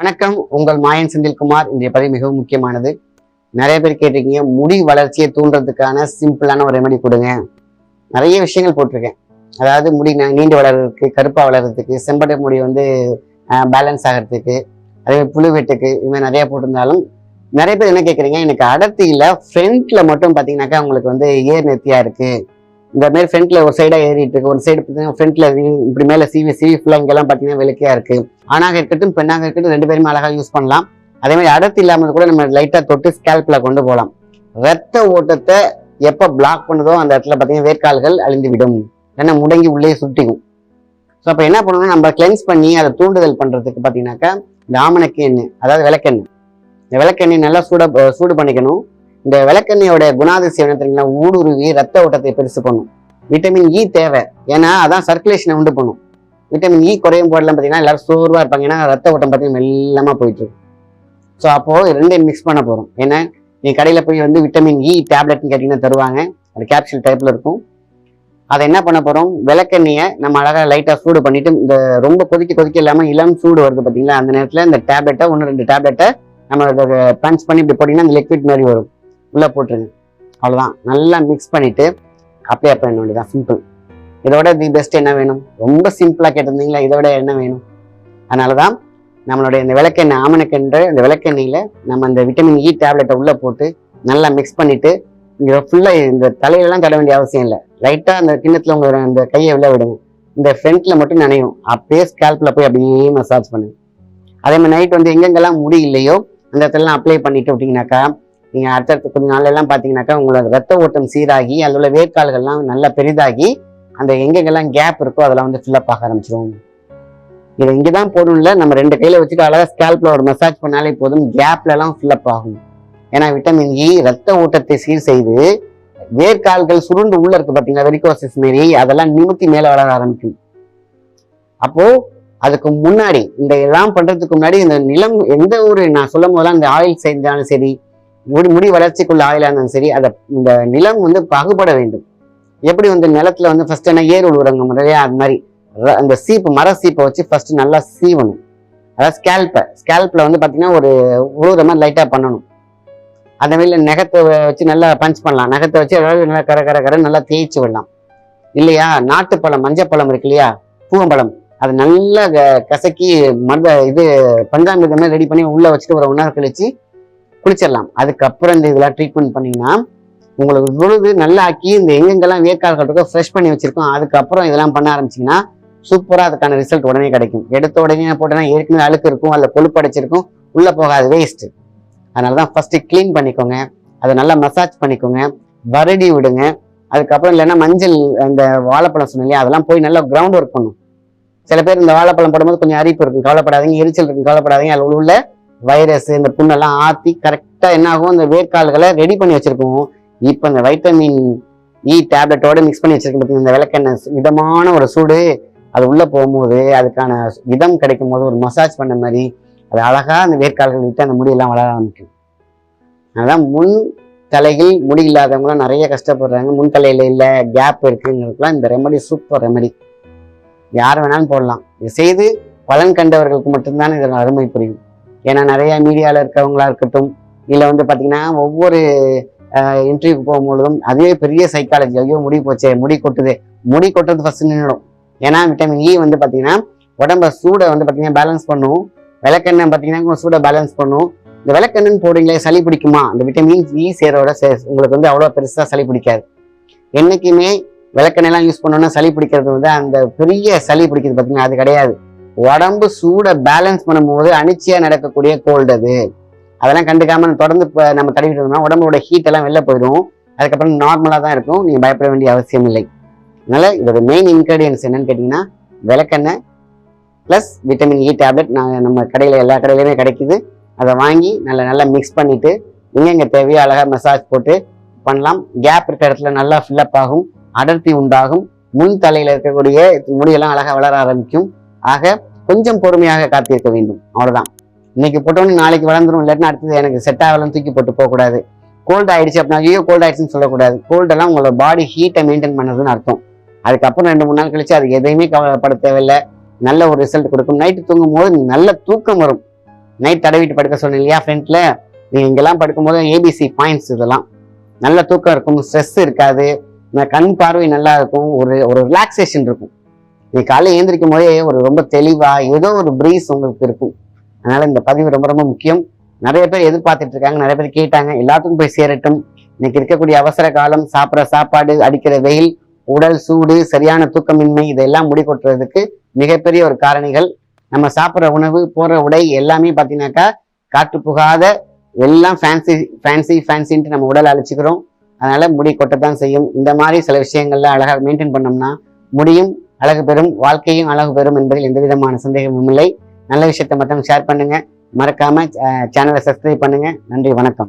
வணக்கம். உங்கள் மாயன் செந்தில்குமார். இன்றைய பதிவு மிகவும் முக்கியமானது. நிறைய பேர் கேட்டிருக்கீங்க. முடி வளர்ச்சியை தூண்டுறதுக்கான சிம்பிளான ஒரு ரெமெடி கொடுங்க. நிறைய விஷயங்கள் போட்டிருக்கேன். அதாவது முடி நீண்டு வளர்றதுக்கு கருப்பாக வளர்கிறதுக்கு செம்படை முடி வந்து பேலன்ஸ் ஆகிறதுக்கு அதே மாதிரி புழு வெட்டுக்கு இது மாதிரி நிறைய போட்டிருந்தாலும் நிறைய பேர் என்ன கேட்குறீங்க? எனக்கு அடர்த்தியில் ஃப்ரண்ட்டில் மட்டும் பார்த்தீங்கன்னாக்கா உங்களுக்கு வந்து ஏர் நெத்தியாக இருக்குது இந்த மாதிரி ஃப்ரண்ட்டில் ஒரு சைடாக ஏறிட்டு இருக்கு. ஒரு சைடு பார்த்தீங்கன்னா ஃப்ரண்ட்டில் இப்படி மேலே சிவி சிவி ஃபுல்லாக இங்கெல்லாம் பார்த்தீங்கன்னா விளக்கியாக இருக்குது ஆணாக இருக்கட்டும் பெண்ணாக இருக்கட்டும் ரெண்டு பேருமே அழகாக யூஸ் பண்ணலாம். அதே மாதிரி அடர்த்தி இல்லாமல் கூட நம்ம லைட்டாக தொட்டு ஸ்கேல்ப்ல கொண்டு போகலாம். ரத்த ஓட்டத்தை எப்போ பிளாக் பண்ணுதோ அந்த இடத்துல பார்த்தீங்கன்னா வேர்க்கால்கள் அழிந்து விடும் ஏன்னா முடங்கி உள்ளே சுட்டிக்கும். ஸோ அப்போ என்ன பண்ணணும்னா நம்ம கிளென்ஸ் பண்ணி அதை தூண்டுதல் பண்ணுறதுக்கு பார்த்தீங்கன்னாக்கா இந்த ஆமணக்கு எண்ணெய் அதாவது விளக்கெண்ணெய் இந்த விளக்கெண்ணெய் நல்லா சூட சூடு பண்ணிக்கணும். இந்த விளக்கெண்ணெயோட குணாதிசயம் என்ன தெரியுங்களா? ஊடுருவி ரத்த ஓட்டத்தை பெருசு பண்ணும் விட்டமின் இ e தேவை. ஏன்னா அதான் சர்க்குலேஷனை உண்டு பண்ணும். விட்டமின் இ e குறையும் போடலாம் பார்த்தீங்கன்னா எல்லாரும் சோர்வாக இருப்பாங்க. ஏன்னா ரத்த ஓட்டம் பார்த்தீங்கன்னா மெல்லமாக போயிட்டுருக்கும் ஸோ அப்போது ரெண்டையும் மிக்ஸ் பண்ண போகிறோம் ஏன்னா நீ கடையில் போய் வந்து விட்டமின் இ e டேப்லெட்னு கேட்டிங்கன்னா தருவாங்க. அது கேப்சூல் டைப்பில் இருக்கும். அதை என்ன பண்ண போகிறோம் விளக்கெண்ணெயை நம்ம அழகாக லைட்டாக சூடு பண்ணிவிட்டு இந்த ரொம்ப கொதிக்க கொதிக்க இல்லாமல் இளம் சூடு வருது பார்த்தீங்களா? அந்த நேரத்தில் இந்த டேப்லெட்டை ஒன்று ரெண்டு டேப்லெட்டை நம்ம பஞ்ச் பண்ணி இப்படி போட்டிங்கன்னா அந்த லிக்விட் மாதிரி வரும். உள்ளே போட்டுருங்க. அவ்வளோதான் நல்லா மிக்ஸ் பண்ணிவிட்டு அப்ளை பண்ண வேண்டியதான் சிம்பிள் இதோட தி பெஸ்ட் என்ன வேணும்? ரொம்ப சிம்பிளாக கேட்டிருந்தீங்களா இதோட என்ன வேணும்? அதனாலதான் நம்மளுடைய இந்த விளக்கெண்ணெய் ஆமணக்கென்ற இந்த விளக்கெண்ணெயில் நம்ம அந்த விட்டமின் இ டேப்லெட்டை உள்ளே போட்டு நல்லா மிக்ஸ் பண்ணிவிட்டு இங்கே ஃபுல்லாக இந்த தலையிலலாம் தட வேண்டிய அவசியம் இல்லை. லைட்டாக அந்த கிண்ணத்தில் உங்க அந்த கையை உள்ள விடுங்க. இந்த ஃப்ரண்ட்டில் மட்டும் நனையும். அப்படியே ஸ்கேல்பில் போய் அப்படியே மசாஜ் பண்ணுங்க. அதே மாதிரி நைட் வந்து எங்கெங்கெல்லாம் முடி இல்லையோ அந்த இடத்துலலாம் அப்ளை பண்ணிட்டு விட்டிங்கனாக்கா நீங்கள் அடுத்தடுத்த கொஞ்சம் நாளெல்லாம் பார்த்தீங்கன்னாக்கா உங்களோட ரத்த ஓட்டம் சீராகி அதில் உள்ள வேர்க்கால்கள்லாம் நல்லா பெரிதாகி அந்த எங்கெங்கெல்லாம் கேப் இருக்கோ அதெல்லாம் வந்து ஃபில்லப் ஆக ஆரம்பிச்சிடும் இதை இங்கே தான் போடணும்ல நம்ம ரெண்டு கையில் வச்சுட்டு அழகாக ஸ்கேல்ப்ல ஒரு மசாஜ் பண்ணாலே போதும் கேப்லலாம் ஃபில்லப் ஆகும். ஏன்னா விட்டமின் இ e ரத்த ஓட்டத்தை சீர் செய்து வேர்க்கால்கள் சுருண்டு உள்ள இருக்கு பாத்தீங்களா வெரிகோசிஸ் மாரி அதெல்லாம் நிமித்தி மேலே வளர ஆரம்பிக்கும். அப்போ அதுக்கு முன்னாடி இந்த எல்லாம் பண்றதுக்கு முன்னாடி இந்த நிலம் எந்த ஒரு நான் சொல்லும் போதெல்லாம் இந்த ஆயில் செஞ்சாலும் சரி முடி முடி வளர்ச்சிக்குள்ள ஆயிலாக இருந்தாலும் சரி அதை இந்த நிலம் வந்து பகுபட வேண்டும். எப்படி வந்து நிலத்துல வந்து ஃபர்ஸ்ட் என்ன ஏர் உழுவுறாங்க முறையா அது மாதிரி. அந்த சீப்பு மர சீப்பை வச்சு ஃபர்ஸ்ட் நல்லா சீவணும். அதாவது ஸ்கேல்பை ஸ்கேல்பில் வந்து பார்த்தீங்கன்னா ஒரு உழுவுற மாதிரி லைட்டாக பண்ணணும். அந்த மாதிரி நகத்தை வச்சு நல்லா பஞ்ச் பண்ணலாம். நகத்தை வச்சு அதாவது நல்லா கர கர கர நல்லா தேய்ச்சி விடலாம். இல்லையா? நாட்டுப்பழம் மஞ்சப்பழம் இருக்கு இல்லையா? பூவம்பழம். அது நல்லா க- கசக்கி மத இது பஞ்சாமிர்தம் ரெடி பண்ணி உள்ளே வச்சுட்டு ஒரு ஒன் ஹவர் கழிச்சு குளிச்சிடலாம். அதுக்கப்புறம் இந்த இதெல்லாம் ட்ரீட்மெண்ட் பண்ணிங்கன்னா உங்களுக்கு விழுது நல்லா ஆக்கி இந்த எங்கெங்கெல்லாம் வேர்க்கால்கள் இருக்கோ ஃப்ரெஷ் பண்ணி வச்சிருக்கோம் அதுக்கப்புறம் இதெல்லாம் பண்ண ஆரம்பிச்சிங்கன்னா சூப்பராக அதுக்கான ரிசல்ட் உடனே கிடைக்கும். எடுத்த உடனே போட்டோன்னா ஏற்கனவே அழுக்கு இருக்கும் அதில் கொழுப்பு அடைச்சிருக்கும் உள்ளே போகாது வேஸ்ட்டு அதனால தான் ஃபஸ்ட்டு க்ளீன் பண்ணிக்கோங்க. அதை நல்லா மசாஜ் பண்ணிக்கோங்க. வருடி விடுங்க. அதுக்கப்புறம் இல்லைன்னா மஞ்சள் அந்த வாழைப்பழம் சொன்னேன் இல்லையா அதெல்லாம் போய் நல்லா கிரவுண்ட் ஒர்க் பண்ணும். சில பேர் இந்த வாழைப்பழம் போடும்போது கொஞ்சம் அரிப்பு இருக்கும். கவலைப்படாதீங்க எரிச்சல் இருக்கும். கவலைப்படாதீங்க. அதில் உள்ள வைரஸ் இந்த புண்ணெல்லாம் ஆற்றி கரெக்டாக என்ன ஆகும்? இந்த வேர்க்கால்களை ரெடி பண்ணி வச்சுருக்கோம் இப்போ இந்த வைட்டமின் இ டேப்லெட்டோட மிக்ஸ் பண்ணி வச்சிருக்கேன் பார்த்தீங்கன்னா இந்த விளக்கெண்ணெய் விதமான ஒரு சூடு அது உள்ளே போகும்போது அதுக்கான விதம் கிடைக்கும் போது ஒரு மசாஜ் பண்ண மாதிரி அது அழகாக அந்த வேர்க்கால்கள் விட்டு அந்த முடியெல்லாம் வளர ஆரம்பிக்கும். அதான் முன் தலையில் முடி இல்லாதவங்களாம் நிறைய கஷ்டப்படுறாங்க. முன் தலையில் இல்லை கேப் இருக்குங்கிறதுக்குலாம் இந்த ரெமடி சூப்பர் ரெமடி யார் வேணாலும் போடலாம். இது செய்து பலன் கண்டவர்களுக்கு மட்டும்தான் இதில் அருமை புரியும். ஏன்னா நிறைய மீடியாவில் இருக்கிறவங்களா இருக்கட்டும் இல்லை வந்து பார்த்தீங்கன்னா ஒவ்வொரு இன்டர்வியூ போகும்பொழுதும் அதுவே பெரிய சைக்காலஜி ஐயோ முடி போச்சே முடி கொட்டுது. முடி கொட்டுறது ஃபர்ஸ்ட் நின்றுடும் ஏன்னா விட்டமின் இ e வந்து பாத்தீங்கன்னா உடம்ப சூடை வந்து பாத்தீங்கன்னா பேலன்ஸ் பண்ணும். விளக்கெண்ணெய் பாத்தீங்கன்னா சூடை பேலன்ஸ் பண்ணும். இந்த விளக்கெண்ணெய்னு போடுறீங்களே சளி பிடிக்குமா? இந்த விட்டமின் இ சேரோட சே- உங்களுக்கு வந்து அவ்வளோ பெருசா சளி பிடிக்காது. என்னைக்குமே விளக்கெண்ணெய்லாம் யூஸ் பண்ணோன்னா சளி பிடிக்கிறது வந்து அந்த பெரிய சளி பிடிக்கிறது பார்த்தீங்கன்னா அது கிடையாது. உடம்பு சூடை பேலன்ஸ் பண்ணும்போது அனிச்சையா நடக்கக்கூடிய கோல்டு அது. அதெல்லாம் கண்டுக்காம தொடர்ந்து இப்போ நம்ம தடவிட்டு இருந்தோம்னா உடம்போட ஹீட் எல்லாம் வெளில போயிடும். அதுக்கப்புறம் நார்மலாக தான் இருக்கும். நீங்கள் பயப்பட வேண்டிய அவசியம் இல்லை. அதனால் இதோட மெயின் இன்கிரீடியன்ஸ் என்னன்னு கேட்டிங்கன்னா விளக்கெண்ணெய் ப்ளஸ் விட்டமின் இ டேப்லெட் நான் நம்ம கடையில் எல்லா கடையிலையுமே கிடைக்குது. அதை வாங்கி நல்லா நல்லா மிக்ஸ் பண்ணிவிட்டு எங்கெங்க தேவையோ அழகாக மசாஜ் போட்டு பண்ணலாம். கேப் இருக்கிற இடத்துல நல்லா ஃபில்லப் ஆகும். அடர்த்தி உண்டாகும். முன் தலையில் இருக்கக்கூடிய முடியெல்லாம் அழகாக வளர ஆரம்பிக்கும். ஆக கொஞ்சம் பொறுமையாக காத்திருக்க வேண்டும். அவ்வளோதான் இன்னைக்கு போட்டோன்னு நாளைக்கு வளர்ந்துடும் இல்லாட்டினா அடுத்தது எனக்கு செட் ஆகலாம் தூக்கி போட்டு போகக்கூடாது கோல்ட் ஆயிடுச்சு அப்படின்னா ஐயோ கோல்ட் ஆயிடுச்சுன்னு சொல்லக்கூடாது. கோல்டெல்லாம் உங்களோட பாடி ஹீட்டை மெயின்டைன் பண்ணுறதுன்னு அர்த்தம். அதுக்கப்புறம் ரெண்டு மூணு நாள் கழிச்சு அது எதையுமே கவலைப்பட தேவையில்லை. நல்ல ஒரு ரிசல்ட் கொடுக்கும். நைட்டு தூங்கும் போது நல்ல தூக்கம் வரும். நைட் தடவிட்டு படுக்க சொன்னேன் இல்லையா ஃப்ரெண்ட்ல நீ இங்கெல்லாம் படுக்கும்போது ஏபிசி பாயிண்ட்ஸ் இதெல்லாம். நல்ல தூக்கம் இருக்கும் ஸ்ட்ரெஸ் இருக்காது. இந்த கண் பார்வை நல்லா இருக்கும் ஒரு ஒரு ரிலாக்ஸேஷன் இருக்கும். நீ காலையில் ஏந்திரிக்கும் போதே ஒரு ரொம்ப தெளிவாக ஏதோ ஒரு ப்ரீஸ் உங்களுக்கு இருக்கும். அதனால இந்த பதிவு ரொம்ப ரொம்ப முக்கியம். நிறைய பேர் எதிர்பார்த்துட்டு இருக்காங்க நிறைய பேர் கேட்டாங்க. எல்லாத்துக்கும் போய் சேரட்டும். இன்னைக்கு இருக்கக்கூடிய அவசர காலம் சாப்பிட்ற சாப்பாடு அடிக்கிற வெயில் உடல் சூடு சரியான தூக்கமின்மை இதெல்லாம் முடி கொட்டுறதுக்கு மிகப்பெரிய ஒரு காரணிகள். நம்ம சாப்பிட்ற உணவு போற உடை எல்லாமே பார்த்தீங்கன்னாக்கா காற்று புகாத எல்லாம் ஃபேன்சி ஃபேன்சி ஃபேன்சின்ட்டு நம்ம உடலை அழிச்சுக்கிறோம். அதனால முடி கொட்டத்தான் செய்யும். இந்த மாதிரி சில விஷயங்கள்ல அழகாக மெயின்டைன் பண்ணோம்னா முடியும் அழகு பெறும் வாழ்க்கையும் அழகு பெறும் என்பதில் எந்த விதமான சந்தேகமும் இல்லை. நல்ல விஷயத்தை மட்டும் ஷேர் பண்ணுங்க. மறக்காம சேனலை சப்ஸ்கிரைப் பண்ணுங்க. நன்றி வணக்கம்.